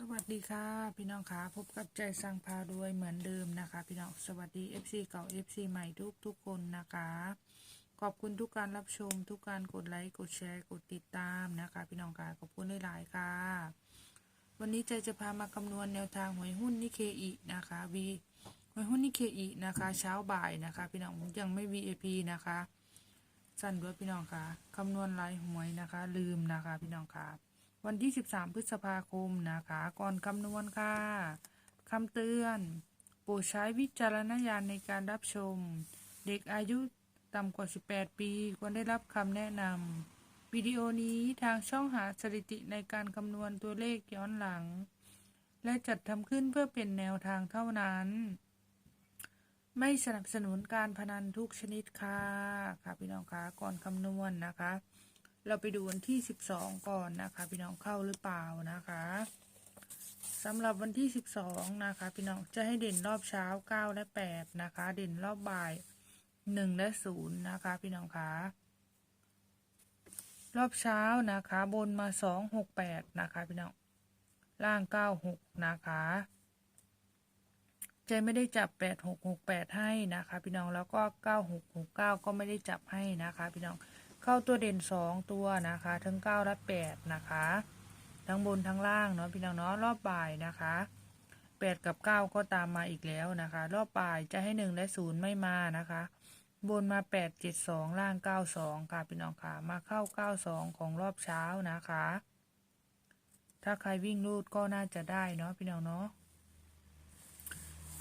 สวัสดีค่ะพี่น้องคะพบกับใจสร้างพาด้วยเหมือนเดิมนะคะ พี่น้องสวัสดี FC เก่า FC ใหม่ทุกทุกคนนะคะ ขอบคุณทุกการรับชม ทุกการกดไลค์กดแชร์กดติดตามนะคะ พี่น้องคะขอบคุณหลายๆค่ะ วันนี้ใจจะพามาคำนวณแนวทางหวยหุ้นนิเคอินะคะวีหวยหุ้นนิเคอินะคะ เช้าบ่ายนะคะ พี่น้องยังไม่ VIP นะคะสั้นด้วยพี่น้องคะคำนวณรายหวยนะคะ ลืมนะคะ พี่น้องค่ะ วันที่ 13 พฤษภาคมนะคะ ก่อนคำนวณค่ะคำเตือนโปรดใช้วิจารณญาณในการรับชม เด็กอายุต่ำกว่า 18 ปี ควรได้รับคำแนะนำวิดีโอนี้ทางช่องหาสถิติในการคำนวณตัวเลขย้อนหลัง และจัดทำขึ้นเพื่อเป็นแนวทางเท่านั้น ไม่สนับสนุนการพนันทุกชนิดค่ะ ค่ะพี่น้องคะก่อนคำนวณนะคะ เราไปดูวันที่12ก่อนนะคะ พี่น้องเข้าหรือเปล่านะคะสำหรับวันที่12นะคะ พี่น้องจะให้เด่นรอบเช้า9และ8นะคะ เด่นรอบบ่าย1และ0นย์นะคะ พี่น้องคะรอบเช้านะคะ บนมา2 6 8นะคะ พี่น้องล่าง9 6นะคะใจไม่ได้จับ 8 6 6 8 ให้นะคะ พี่น้องแล้วก็ 9 6 6 9 ก็ไม่ได้จับให้นะคะ พี่น้อง เข้าตัวเด่นสองตัวนะคะ ทั้งเก้าและแปดนะคะ ทั้งบนทั้งล่างเนาะพี่น้องเนาะรอบบ่ายนะคะแปดกับเก้าก็ตามมาอีกแล้วนะคะ รอบบ่ายจะให้หนึ่งและศูนย์ไม่มานะคะ บนมาแปดเจ็ดสองล่างเก้าสองค่ะพี่น้องค่ะ มาเข้าเก้าสองของรอบเช้านะคะ ถ้าใครวิ่งรูดก็น่าจะได้เนาะพี่น้องเนาะ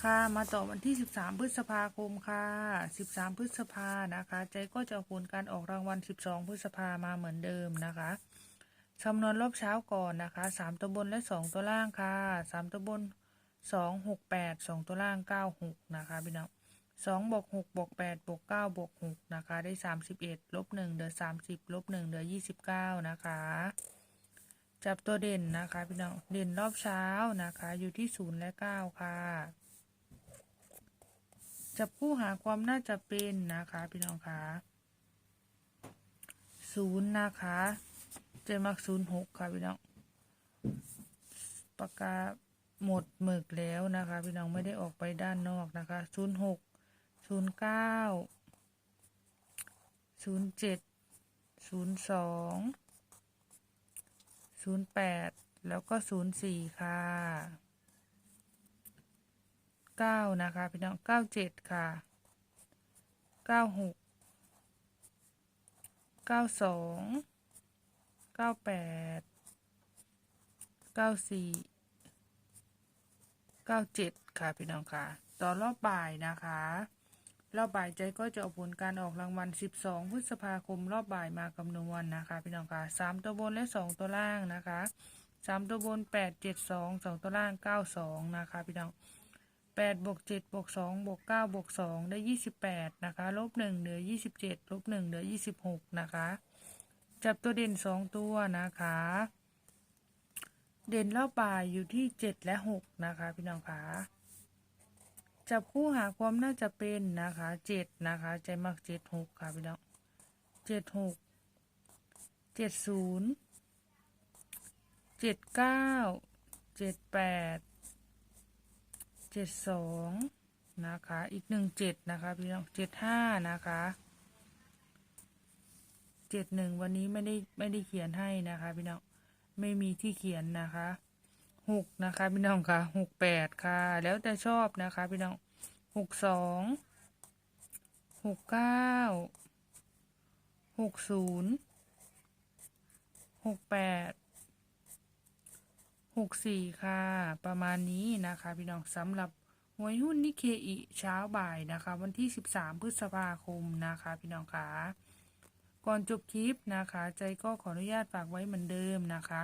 ค่ะมาต่อวันที่ 13 พฤษภาคมค่ะ 13 พฤษภานะคะ ใจก็จะเอาผลการออกรางวัล 12 พฤษภามาเหมือนเดิมนะคะคำนวณรอบเช้าก่อนนะคะ 3 ตัวบนและ 2 ตัวล่างค่ะ 3 ตัวบน 2 6 8 2 ตัวล่าง 9 6 นะคะพี่น้อง2บวก6บวก8บวก9บวก6นะคะ ได้ 31ลบ1เหลือ30ลบ1เหลือ29 นะคะ จับตัวเด่นนะคะพี่น้อง เด่นรอบเช้านะคะ อยู่ที่ 0 และ 9 ค่ะ จับผู้หาความน่าจะเป็นนะคะ พี่น้องคะศูนย์นะคะเจมักศูนย์หกค่ะพี่น้องปากกาหมดหมึกแล้วนะคะ พี่น้องไม่ได้ออกไปด้านนอกนะคะศูนย์หกศูนย์เก้าศูนย์เจ็ดศูนย์สองศูนย์แปดแล้วก็ศูนย์สี่ค่ะ เก้านะคะพี่น้องเก้าเจ็ดค่ะเก้าหกเก้าสองเก้าแปดเก้าสี่เก้าเจ็ดค่ะพี่น้องค่ะ ต่อรอบบ่ายนะคะรอบบ่ายใจก็จะเอาผลการออกรางวัล 12 พฤษภาคม รอบบ่ายมาคำนวณนะคะ พี่น้องค่ะ 3 ตัวบนและ 2 ตัวล่างนะคะ 3 ตัวบน 8 7 2 2 ตัวล่าง 9 2 นะคะ พี่น้อง 8บวก7บวก2บวก9บวก2ได้ 28 นะคะ ลบ 1 เหลือ 27 ลบ 1 เหลือ 26 นะคะ จับตัวเด่น 2 ตัวนะคะ เด่นเล่าป่ายอยู่ที่ 7 และ 6 นะคะ พี่น้องคะจับคู่หาความน่าจะเป็นนะคะ 7 นะคะ ใจมาก7 6 ค่ะ พี่น้อง 7 6 7 0 7 9 7 8 เจ็ดสองนะคะ อีกหนึ่งเจ็ดนะคะ พี่น้องเจ็ดห้านะคะเจ็ดหนึ่งวันนี้ไม่ได้ไม่ได้เขียนให้นะคะ พี่น้องไม่มีที่เขียนนะคะหกนะคะพี่น้องค่ะหกแปดค่ะ แล้วแต่ชอบนะคะ พี่น้องหกสองหกเก้าหกศูนย์หกแปด หกสี่ค่ะ ประมาณนี้นะคะ พี่น้องสำหรับหวยหุ้นนิเคอิเช้าบ่ายนะคะ วันที่ 13 พฤษภาคมนะคะ พี่น้องคะก่อนจบคลิปนะคะ ใจก็ขออนุญาตฝากไว้เหมือนเดิมนะคะ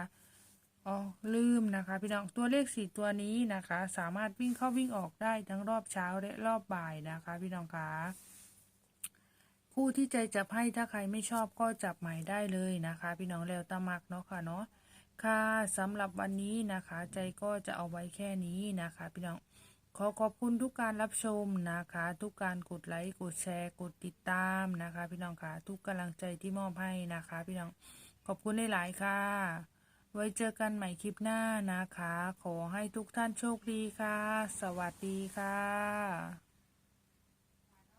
อ๋อลืมนะคะ พี่น้องตัวเลขสี่ตัวนี้นะคะ สามารถวิ่งเข้าวิ่งออกได้ทั้งรอบเช้าและรอบบ่ายนะคะ พี่น้องคะผู้ที่ใจจับให้ถ้าใครไม่ชอบก็จับใหม่ได้เลยนะคะ พี่น้องแล้วตามักเนาะค่ะเนาะ ค่ะสำหรับวันนี้นะคะ ใจก็จะเอาไว้แค่นี้นะคะพี่น้องขอขอบคุณทุกการรับชมนะคะ ทุกการกดไลค์กดแชร์ กดติดตามนะคะ พี่น้องค่ะ ทุกกำลังใจที่มอบให้นะคะ พี่น้องขอบคุณหลายๆค่ะ ไว้เจอกันใหม่คลิปหน้านะคะ ขอให้ทุกท่านโชคดีค่ะ สวัสดีค่ะ